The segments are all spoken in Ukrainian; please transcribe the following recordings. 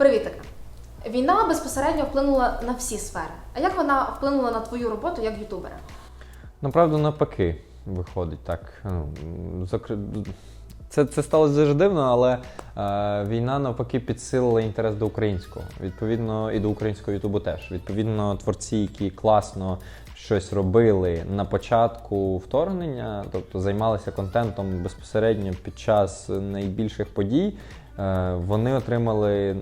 Привітики! Війна безпосередньо вплинула на всі сфери. А як вона вплинула на твою роботу як ютубера? Направду навпаки виходить так. Ну, Це, це сталося дуже дивно, але е, війна навпаки підсилила інтерес до українського. Відповідно, і до українського Ютубу теж. Відповідно, творці, які класно щось робили на початку вторгнення, тобто займалися контентом безпосередньо під час найбільших подій. Е, Вони отримали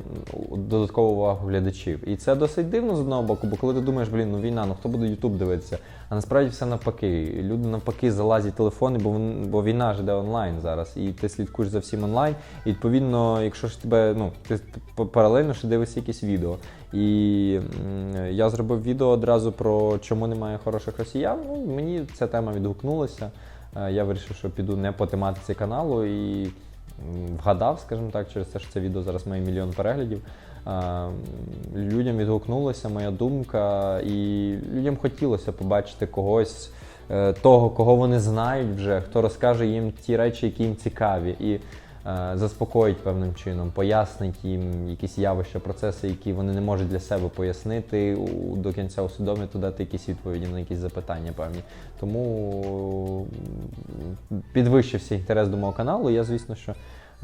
додаткову увагу глядачів. І це досить дивно з одного боку, бо коли ти думаєш, блін, ну війна, ну хто буде Ютуб дивитися? А насправді все навпаки. Люди навпаки залазять телефони, бо бо війна ж йде онлайн зараз, і ти слідкуєш за всім онлайн. І відповідно, якщо ж тебе, ну ти паралельно ще дивишся якісь відео. І я зробив відео одразу про чому немає хороших росіян. Ну, мені ця тема відгукнулася. Е, Я вирішив, що піду не по тематиці каналу і вгадав, скажімо так, через те, що це відео зараз має мільйон переглядів. Людям відгукнулася моя думка, і людям хотілося побачити когось е, того, кого вони знають вже, хто розкаже їм ті речі, які їм цікаві, і заспокоїть певним чином, пояснить їм якісь явища, процеси, які вони не можуть для себе пояснити, до кінця усвідомити, дати якісь відповіді на якісь запитання певні. Тому підвищився інтерес до мого каналу. Я, звісно, що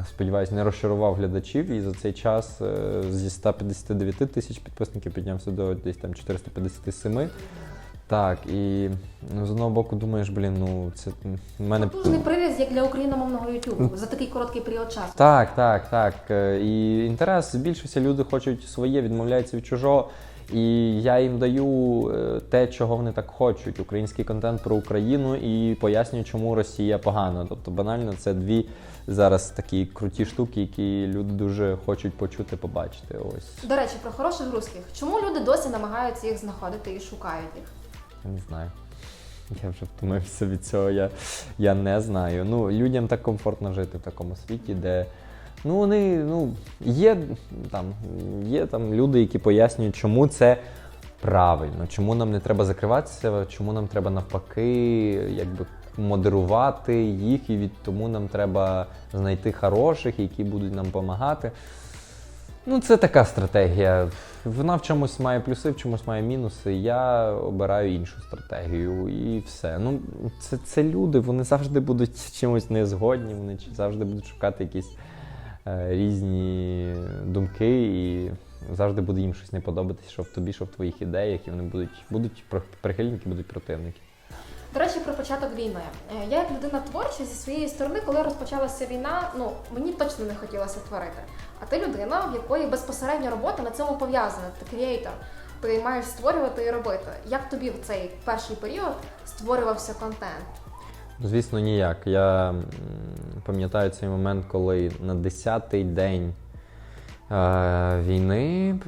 сподіваюся, не розчарував глядачів і за цей час е, зі 159 тисяч підписників піднявся до десь там 457. Так, і ну, з одного боку думаєш, блін, ну це в мене. Потужний приріз як для україномовного ютубу за такий короткий період часу. Так, так, так. Е, І інтерес збільшився, люди хочуть своє, відмовляються від чужого. І я їм даю е, те, чого вони так хочуть: український контент про Україну і пояснюю, чому Росія погана. Тобто, банально, це дві зараз такі круті штуки, які люди дуже хочуть почути, побачити. Ось До речі, про хороших русських. Чому люди досі намагаються їх знаходити і шукають їх? Не знаю. Я вже втомився від цього. Я, я не знаю. Ну, людям так комфортно жити в такому світі, де ну вони ну є там, є там люди, які пояснюють, чому це правильно, чому нам не треба закриватися, чому нам треба навпаки, якби модерувати їх, і від тому нам треба знайти хороших, які будуть нам допомагати. Ну, це така стратегія. Вона в чомусь має плюси, в чомусь має мінуси. Я обираю іншу стратегію і все. Ну, це, це люди, вони завжди будуть чимось незгодні, вони завжди будуть шукати якісь е, різні думки, і завжди буде їм щось не подобатись, що в тобі, що в твоїх ідеях, і вони будуть, будуть прихильники, будуть противники. До речі, про початок війни. Е, Я як людина творча зі своєї сторони, коли розпочалася війна, ну мені точно не хотілося творити. А ти людина, в якої безпосередньо робота на цьому пов'язана. Ти креатор. Ти маєш створювати і робити. Як тобі в цей перший період створювався контент? Ну, Звісно, ніяк. Я пам'ятаю цей момент, коли на 10-й день е, війни,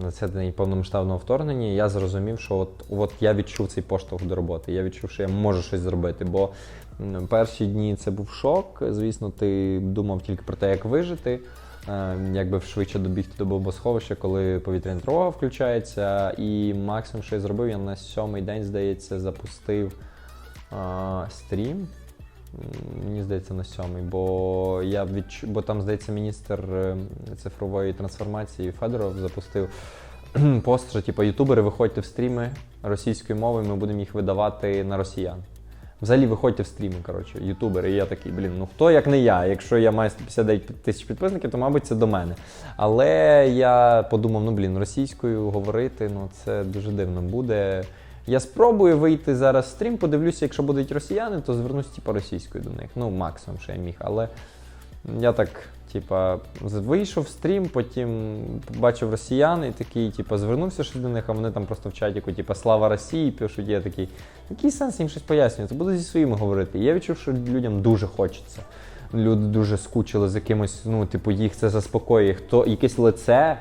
на 10-й день повномасштабного вторгнення, я зрозумів, що от, от я відчув цей поштовх до роботи. Я відчув, що я можу щось зробити. Бо перші дні це був шок. Звісно, ти думав тільки про те, як вижити. е, Як би швидше добігти до бомбосховища, коли повітряна тривога включається. І максимум, що я зробив, я на сьомий день, здається, запустив а, стрім. Мені здається, на сьомий, бо я відчу... бо там, здається, міністр е, цифрової трансформації Федоров запустив пост, що типу, ютубери, виходьте в стріми російською мовою, ми будемо їх видавати на росіян. Взагалі виходьте в стріми, коротше, ютубери. І я такий, блін, ну хто як не я? Якщо я маю 159 тисяч підписників, то мабуть це до мене. Але я подумав, ну блін, російською говорити, ну це дуже дивно буде. Я спробую вийти зараз в стрім, подивлюся, якщо будуть росіяни, то звернусь типу, російською до них. Ну, максимум, що я міг. Але я так, типа, вийшов в стрім, потім побачив росіян і такий, типа, звернувся щось до них, а вони там просто в чаті, типа, слава Росії, пишуть, я такий, який сенс їм щось пояснювати? Буду зі своїми говорити. Я відчув, що людям дуже хочеться. Люди дуже скучили з якимось, ну, типу, їх це заспокоює. Хто якесь лице,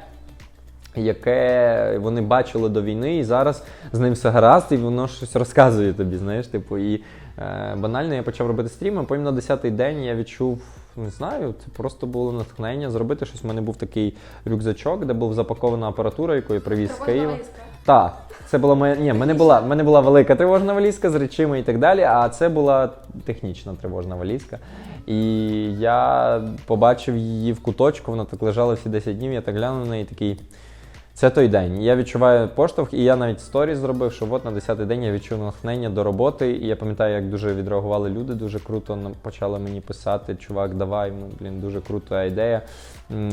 яке вони бачили до війни, і зараз з ним все гаразд, і воно щось розказує тобі, знаєш, типу, і е, банально я почав робити стріми, потім на 10-й день я відчув, не знаю, це просто було натхнення зробити щось. У мене був такий рюкзачок, де був запакована апаратура, яку я привіз з Києва. Так, це була моя. Ні, в мене була, мене була велика тривожна валізка з речима і так далі, а це була технічна тривожна валізка. І я побачив її в куточку, вона так лежала всі 10 днів, я так глянув на неї такий. Це той день. Я відчуваю поштовх, і я навіть сторіс зробив, що от на 10-й день я відчув натхнення до роботи. І я пам'ятаю, як дуже відреагували люди, дуже круто почали мені писати. Чувак, давай, ну, блін, дуже крута ідея.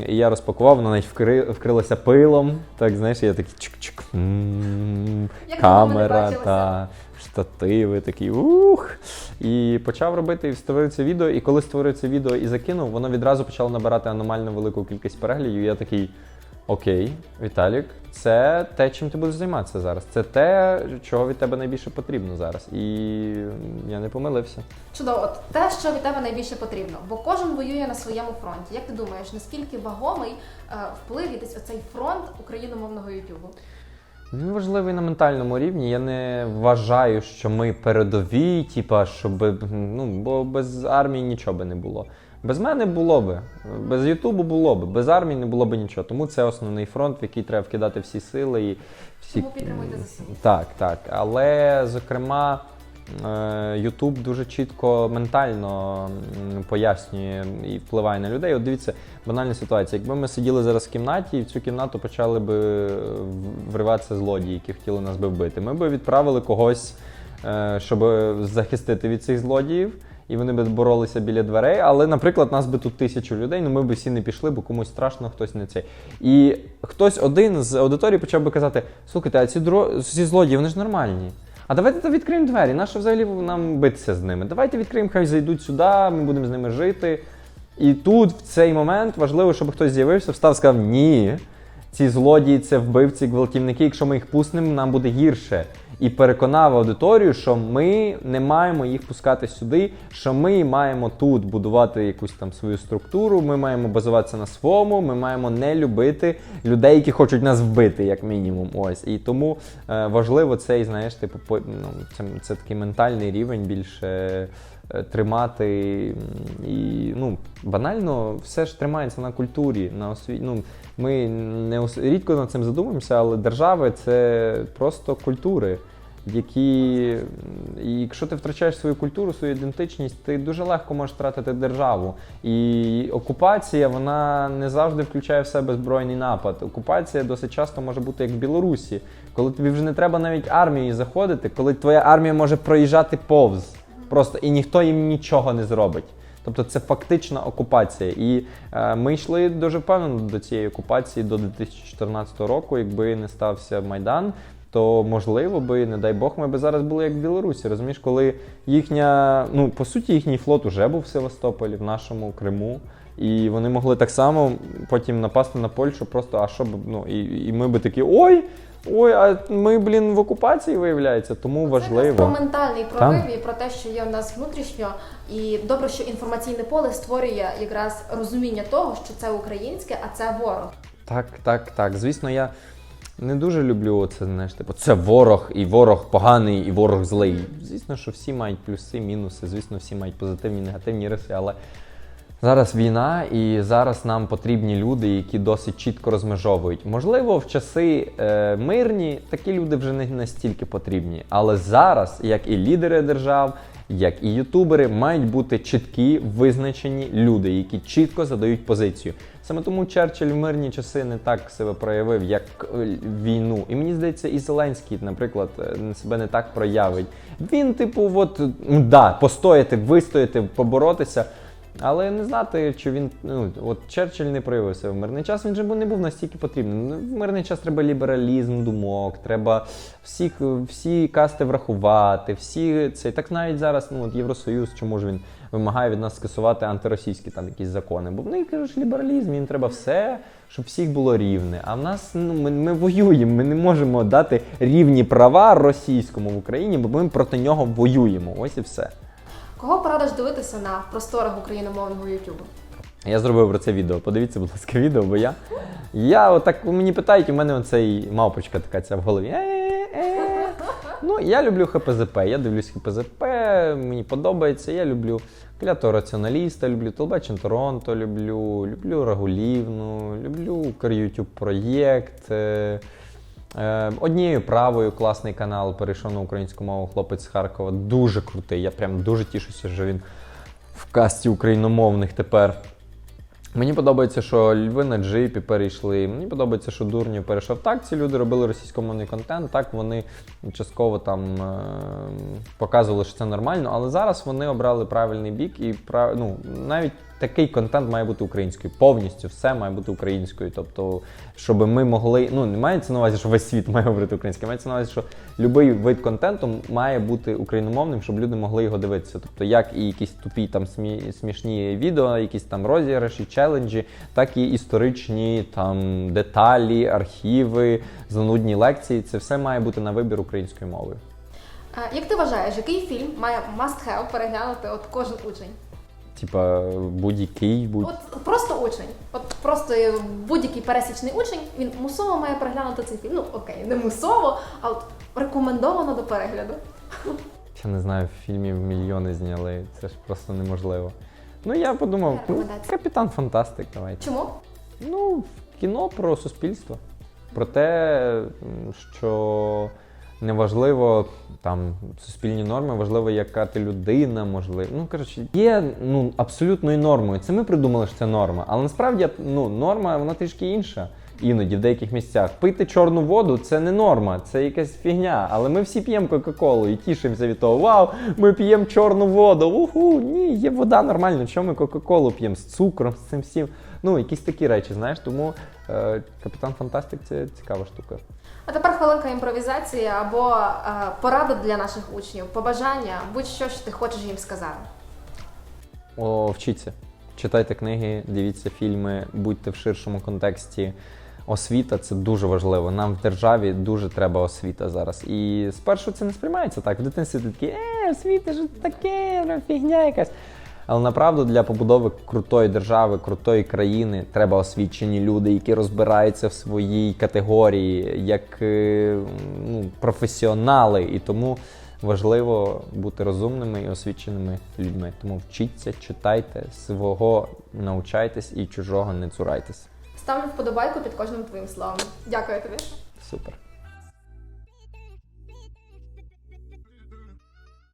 І я розпакував, вона навіть вкри, вкрилася пилом. Так, знаєш, я такий чик-чик. Камера та штативи, такий ух. І почав робити і створив це відео. І коли створив це відео і закинув, воно відразу почало набирати аномально велику кількість переглядів. Я такий. Окей, Віталік, це те, чим ти будеш займатися зараз. Це те, чого від тебе найбільше потрібно зараз. І я не помилився. Чудово, от те, що від тебе найбільше потрібно, бо кожен воює на своєму фронті. Як ти думаєш, наскільки вагомий е, вплив і десь оцей фронт україномовного Ютубу? Він важливий на ментальному рівні. Я не вважаю, що ми передові, типа, щоб ну, бо без армії нічого би не було. Без мене було би, без Ютубу було би, без армії не було би нічого. Тому це основний фронт, в який треба вкидати всі сили і всі. Тому підтримуйте ЗСУ. Так, так. Але, зокрема, Ютуб дуже чітко ментально пояснює і впливає на людей. От дивіться, банальна ситуація. Якби ми сиділи зараз в кімнаті і в цю кімнату почали би вриватися злодії, які хотіли нас би вбити, ми би відправили когось, е, щоб захистити від цих злодіїв. І вони би боролися біля дверей, але, наприклад, нас би тут тисячу людей, ну ми б всі не пішли, бо комусь страшно, хтось не цей. І хтось один з аудиторії почав би казати: слухайте, а ці дро... ці злодії, вони ж нормальні. А давайте відкриємо двері. Нащо взагалі нам битися з ними? Давайте відкриємо, хай зайдуть сюди, ми будемо з ними жити. І тут, в цей момент, важливо, щоб хтось з'явився, встав і сказав: ні, ці злодії, це вбивці, гвалтівники, якщо ми їх пустимо, нам буде гірше. І переконав аудиторію, що ми не маємо їх пускати сюди, що ми маємо тут будувати якусь там свою структуру, ми маємо базуватися на своєму, ми маємо не любити людей, які хочуть нас вбити, як мінімум. Ось. І тому е, важливо цей, знаєш, типу, ну, це, це такий ментальний рівень більше тримати. І ну, банально все ж тримається на культурі, на освіті. Ну, ми не ос- рідко над цим задумуємося, але держави це просто культури. Які і якщо ти втрачаєш свою культуру, свою ідентичність, ти дуже легко можеш втратити державу. І окупація вона не завжди включає в себе збройний напад. Окупація досить часто може бути як в Білорусі, коли тобі вже не треба навіть армією заходити, коли твоя армія може проїжджати повз просто і ніхто їм нічого не зробить. Тобто це фактична окупація. І е, ми йшли дуже впевнено до цієї окупації до 2014 року. Якби не стався Майдан, то можливо би, не дай Бог, ми би зараз були як в Білорусі. Розумієш, коли їхня, ну по суті, їхній флот уже був в Севастополі, в нашому Криму. І вони могли так само потім напасти на Польщу, просто а що б, ну і, і ми би такі ой. Ой, а ми, блін, в окупації виявляється, тому Це важливо. про ментальний прорив і про те, що є в нас внутрішньо. І добре, що інформаційне поле створює якраз розуміння того, що це українське, а це ворог. Так, так, так. Звісно, я не дуже люблю це, знаєш, типу, це ворог, і ворог поганий, і ворог злий. Звісно, що всі мають плюси, мінуси, звісно, всі мають позитивні, негативні риси, але зараз війна, і зараз нам потрібні люди, які досить чітко розмежовують. Можливо, в часи е, мирні такі люди вже не настільки потрібні. Але зараз, як і лідери держав, як і ютубери, мають бути чіткі визначені люди, які чітко задають позицію. Саме тому Черчилль в мирні часи не так себе проявив, як е, війну. І мені здається, і Зеленський, наприклад, е, себе не так проявить. Він, типу, от да, постояти, вистояти, поборотися. Але не знати, чи він ну от Черчилль не проявився в мирний час. Він же не був настільки потрібним. Ну, В мирний час треба лібералізм думок, треба всіх всі касти врахувати, всі це так навіть зараз. Ну от Євросоюз, чому ж він вимагає від нас скасувати антиросійські там якісь закони? Бо в них кажуть, лібералізм, їм треба все, щоб всіх було рівне. А в нас ну ми, ми воюємо. Ми не можемо дати рівні права російському в Україні, бо ми проти нього воюємо. Ось і все. Кого порадиш дивитися на просторах україномовного Ютубу? Я зробив про це відео. Подивіться, будь ласка, відео, бо я. Я отак мені питають, у мене оцей мавпочка така ця в голові. Е-е-е. Ну, я люблю ХПЗП, я дивлюсь ХПЗП, мені подобається. Я люблю клятого раціоналіста, люблю телебачення Торонто, люблю, люблю Рагулівну, люблю YouTube проєкт. Е, е, Однією правою класний канал перейшов на українську мову хлопець з Харкова. Дуже крутий. Я прям дуже тішуся, що він в касті україномовних тепер. Мені подобається, що льви на джипі перейшли. Мені подобається, що дурнів перейшов. Так, ці люди робили російськомовний контент. Так, вони частково там е- показували, що це нормально, але зараз вони обрали правильний бік і ну, навіть такий контент має бути українською. Повністю все має бути українською. Тобто, щоб ми могли. Ну, не мається на увазі, що весь світ має говорити українською, мається на увазі, що будь-який вид контенту має бути україномовним, щоб люди могли його дивитися. Тобто, як і якісь тупі там смі... смішні відео, якісь там розіграші, челенджі, так і історичні там деталі, архіви, занудні лекції. Це все має бути на вибір українською мовою. Як ти вважаєш, який фільм має must have переглянути от кожен учень? Типа будь-який, будь От просто учень. От просто будь-який пересічний учень, він мусово має переглянути цей фільм. Ну окей, не мусово, а от рекомендовано до перегляду. я не знаю, фільмів мільйони зняли. Це ж просто неможливо. Ну я подумав, ну, капітан Фантастик, давайте. Чому? Ну, кіно про суспільство. Про те, м, неважливо там суспільні норми, важливо, яка ти людина, можливо. Ну, коротше, є ну, абсолютною нормою. Це ми придумали, що це норма. Але насправді ну, норма вона трішки інша. Іноді в деяких місцях. Пити чорну воду це не норма, це якась фігня. Але ми всі п'ємо Кока-Колу і тішимося від того, вау, ми п'ємо чорну воду. Уху, ні, є вода нормально. Чому ми Кока-Колу п'ємо з цукром, з цим всім? Ну, якісь такі речі, знаєш, тому е, Капітан Фантастик це цікава штука. А тепер хвилинка імпровізації або е, порада для наших учнів, побажання, будь-що що ти хочеш їм сказати. О, вчіться. Читайте книги, дивіться фільми, будьте в ширшому контексті. Освіта це дуже важливо. Нам в державі дуже треба освіта зараз. І спершу це не сприймається так. В дитинстві ти такий, е, освіта ж таке, фігня якась. Але направду для побудови крутої держави, крутої країни треба освічені люди, які розбираються в своїй категорії, як е, ну, професіонали. І тому важливо бути розумними і освіченими людьми. Тому вчіться, читайте, свого навчайтесь і чужого не цурайтесь. Ставлю вподобайку під кожним твоїм словом. Дякую тобі. Супер.